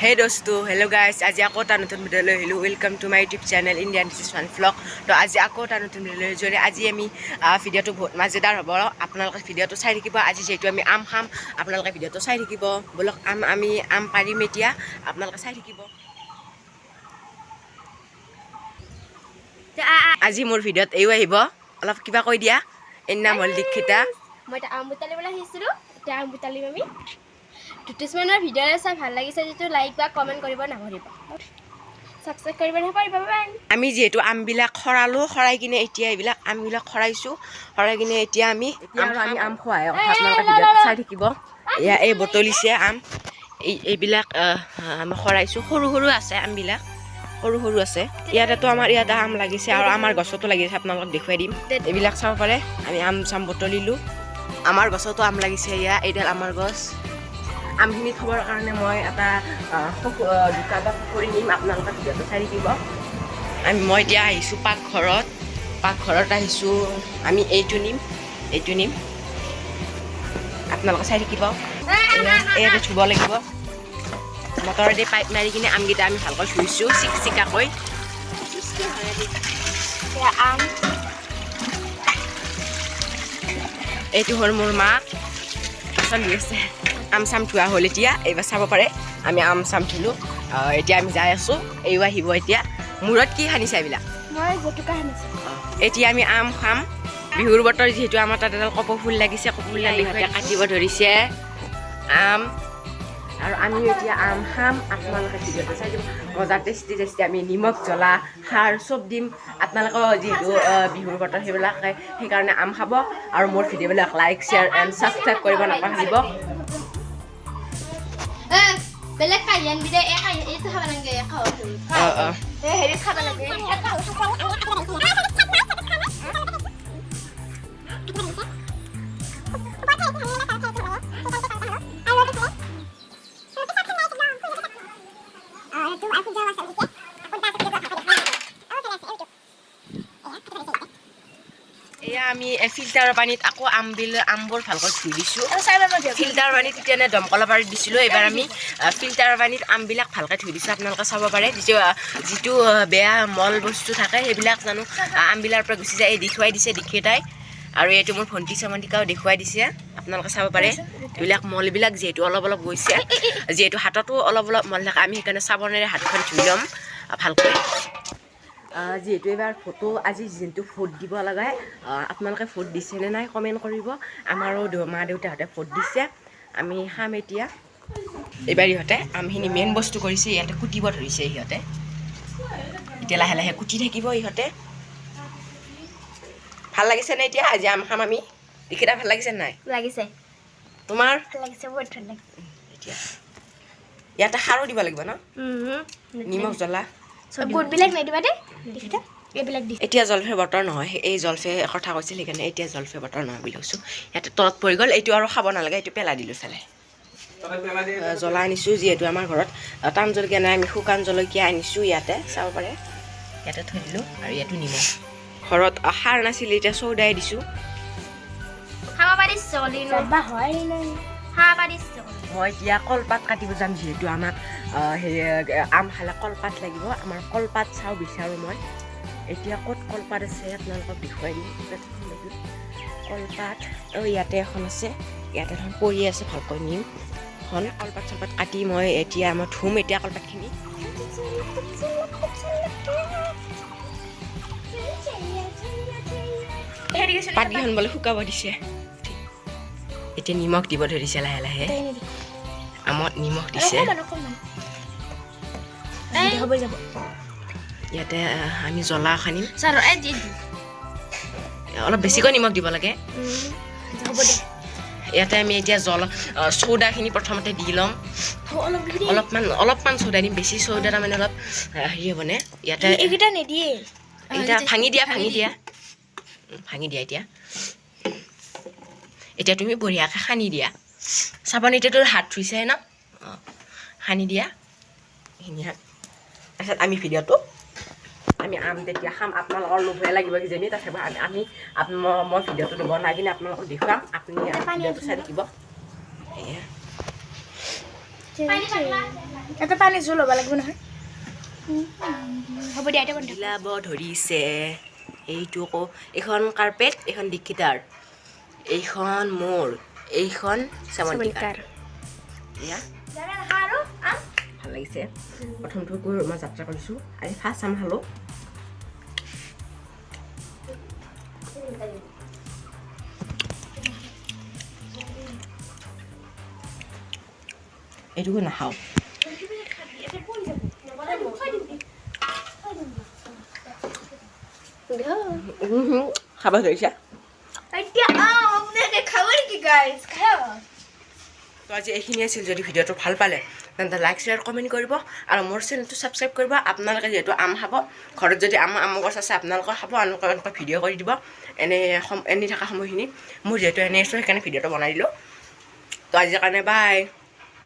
হে দোস্তু hello guys আজি আকৌ এটা নতুন ভিডিঅ'লৈ আহিলোঁ welcome to my YouTube channel Indian dishes one vlog তো আজি আকৌ এটা নতুন ভিডিঅ'লৈ যদি আজি আমি ভিডিঅ'টো বহুত মজাদাৰ হ'ব আপোনালোকে ভিডিঅ'টো চাই থাকিব আজি যিহেতু আমি আম খাম আপোনালোকে ভিডিঅ'টো চাই থাকিব ব'লক আম আমি আম পাৰিম এতিয়া আপোনালোকে চাই থাকিব আজি মোৰ ভিডিঅ'ত এইও আহিব অলপ কিবা কৈ দিয়া এর নাম হ'ল দীক্ষিতা মই আম বুটালিবলৈ আহিছিলোঁ এতিয়া আম বুটালিম আমি দুটিছমানৰ ভিডিঅ'লৈ চাই ভালো লাগিছে যিটো লাইক বা কমেণ্ট কৰিব নাপাহৰিব ছাবস্ক্ৰাইব কৰিব নাপাহৰিব আমি যিহেতু আমবিলাক খৰালোঁ খৰাই কিনে এতিয়া এইবিলাক আমবিলাক খৰাইছোঁ খৰাই কিনে এতিয়া আমি আম আমি আম খোৱাই আপোনালোকে ভিডিঅ'টো চাই থাকিব। এয়া এই বটলিছে আম। এই এইবিলাক আমি খৰাইছোঁ। সৰু সৰু আছে আমবিলাক। সৰু সৰু আছে। ইয়াতেতো আমাৰ ইয়াতে আম লাগিছে আৰু আমাৰ গছতো লাগিছে আপোনালোকক দেখুৱাই দিম। এইবিলাক চাব পাৰে। আমি আম চাম বুটলিলোঁ আমাৰ গছতো আম লাগিছে এয়া এইডাল আমাৰ গছ। আমখিনি থবৰ কাৰণে মই এটা দুটা বা পুখুৰী নিম আপোনালোকে ভিডিঅ'টো চাই থাকিব আমি মই এতিয়া আহিছোঁ পাকঘৰত। পাকঘৰত আহিছোঁ আমি এইটো নিম এইটো নিম। আপোনালোকে চাই থাকিব। এয়াতে ধুব লাগিব। মটৰেদি পাইপ মাৰি কিনে আমকেইটা আমি ভালকৈ ধুইছোঁ চিক চিকাকৈ। এতিয়া আম। এইটো হ'ল মোৰ মা। বাচন ধুই আছে। আম চাম ধোৱা হ'ল এতিয়া এইবাৰ চাব পাৰে আমি আম চাম আহ, এতিয়া আমি যাই আছোঁ এইও আহিব এতিয়া মূৰত কি সানিছে এইবিলাক এতিয়া আমি আম খাম বিহুৰ বতৰ যিহেতু আমাৰ তাত এডাল কপৌ ফুল লাগিছে কপৌ ফুল লাগি সিহঁতে কাটিব ধৰিছে আম আৰু আমি এতিয়া আম খাম আপোনালোকে ভিডিঅ'টো চাই দিব মজা টেষ্টি টেষ্টি আমি নিমখ জ্বলা সাৰ চব দিম আপোনালোকৰ যিহেতু বিহুৰ বতৰ সেইবিলাকে সেইকাৰণে আম খাব আৰু মোৰ ভিডিঅ'বিলাক লাইক শ্বেয়াৰ এণ্ড ছাবস্ক্ৰাইব কৰিব নাপাহৰিব Belakang yang bila air kan itu sama dengan air kau tu. Ha. Eh, ini sama. Aku jawab sedikit. আমি ফিল্টাৰৰ পানীত আকৌ আমবিল আমবোৰ ভালকৈ ধুই দিছোঁ। ফিল্টাৰ পানীত তেতিয়া এনে দমকলৰ পানীত দিছিলোঁ এইবাৰ আমি ফিল্টাৰৰ পানীত আমবিলাক ভালকৈ ধুই দিছোঁ আপোনালোকে চাব পাৰে। যিটো যিটো বেয়া মল বস্তু থাকে সেইবিলাক জানো আমবিলাৰ পৰা গুচি যায় এই দেখুৱাই দিছে দীক্ষিতাই আৰু এইটো মোৰ ভণ্টি চমন্তিকাও দেখুৱাই দিছে আপোনালোকে চাব পাৰে। এইবিলাক মলবিলাক যিহেতু অলপ অলপ গৈছে যিহেতু হাততো অলপ অলপ মল থাকে আমি সেইকাৰণে চাবোনেৰে হাতখন ধুই ল'ম ভালকৈ। যিহেতু এইবাৰ ফটো আজি যোনটো ভোট দিব লগাই আপোনালোকে ভোট দিছেনে নাই কমেণ্ট কৰিব। আমাৰো মা দেউতাহঁতে ভোট দিছে। আমি খাম এতিয়া। এইবাৰ ইহঁতে আমখিনি মেইন বস্তু কৰিছে ইয়াতে কুটিব ধৰিছে ইহঁতে। এতিয়া লাহে লাহে কুটি থাকিব ইহঁতে। ভাল লাগিছেনে এতিয়া? আজি আম খাম আমি। এইকেইটা ভাল লাগিছে নাই? লাগিছে। তোমাৰ? লাগিছে এতিয়া। ইয়াতে সাৰো দিব লাগিব ন? নিমখ জ্বলা। বুটবিলাক নিদিবা দেই। দেখিছা এইবিলাক দি। এতিয়া জলফে বতৰ নহয় এই জলফে কথা কৈছিল সেইকাৰণে এতিয়া জলফে বতৰ নহয় বুলি কৈছোঁ। ইয়াতে তলত পৰি গ'ল এইটো আৰু খাব নালাগে এইটো পেলাই দিলোঁ পেলাই আহ, জ্বলা আনিছোঁ যিহেতু আমাৰ ঘৰত। টান জলকীয়া নাই আমি শুকান জলকীয়া আনিছোঁ ইয়াতে চাব পাৰে। ইয়াতে থৈ দিলোঁ আৰু ইয়াতো নিমখ। ঘৰত সাৰ নাছিলে এতিয়া চৌদাই দিছোঁ। খাব পাৰিছ বা হয় মই এতিয়া কলপাত কাটিব যাম যিহেতু আমাক আম খালে কলপাত লাগিব। আমাৰ কলপাত চাওঁ বিচাৰোঁ মই। এতিয়া ক'ত কলপাত আছে আপোনালোকক দেখুৱাই দিম। কলপাত অঁ ইয়াতে এখন আছে। ইয়াতে এখন পৰি আছে ভালকৈ নিম এখন কলপাত চলপাত কাটি মই এতিয়া মই ধুম এতিয়া কলপাতখিনি। পাতকেইখন বোলে শুকাব দিছে। এতিয়া নিমখ দিব ধৰিছে লাহে লাহে। আমত নিমখ দিছে। ইয়াতে আমি জ্বলা সানিম অলপ বেছিকৈ নিমখ দিব লাগে। ইয়াতে আমি এতিয়া জল চৌদাখিনি প্ৰথমতে দি ল'ম। অলপমান অলপমান চৌদা দিম। বেছি চৌদা তাৰমানে অলপ হেৰি হ'বনে ইয়াতে এইকেইটা নিদিয়ে। এতিয়া ভাঙি দিয়া ভাঙি দিয়া। ভাঙি দিয়া এতিয়া। এতিয়া তুমি বঢ়িয়াকৈ সানি দিয়া। চাবোন এতিয়াতো হাত ধুইছাই ন? অঁ সানি দিয়া। এইখিনি তাৰপিছত আমি ভিডিঅ'টো আমি আম তেতিয়া খাম আপোনালোকৰ লোভহে লাগিব কিজানি তথাপি আমি আমি মই- ভিডিঅ'টো বনাই কিনে আপোনালোকক দেখুৱাম। আপুনি ভিডিঅ'টো চাই থাকিব। এটা পানী জোল হ'ব লাগিব নহয়। হ'ব দিয়া ধৰিছে। এইটো আকৌ এইখন কাৰ্পেট এইখন দীক্ষিতাৰ এইখন মোৰ এইখন চামন্তিকাৰ এয়া ভালো লাগিছে প্ৰথমটো গৈ মই যাত্ৰা কৰিছোঁ আজি ফাৰ্ষ্ট চাম খালোঁ এইটো নাখাওঁ খাব ধৰিছা এতিয়া আপোনালোকে খাব নেকি গাইজ খাব তো আজি এইখিনি আছিল যদি ভিডিঅ'টো ভালো পালে, তেন্তে লাইক শ্বেয়াৰ কমেণ্ট কৰিব আৰু মোৰ চেনেলটো ছাবস্ক্ৰাইব কৰিব। আপোনালোকে যিহেতু আম খাব, ঘৰত যদি আম আম গছ আছে, আপোনালোকৰ খাব এনেকুৱা এনেকুৱা ভিডিঅ' কৰি দিব। এনে এনে থকা সময়খিনি। মোৰ যিহেতু এনেই আছোঁ, সেইকাৰণে ভিডিঅ'টো বনাই দিলোঁ। তো আজিৰ কাৰণে বাই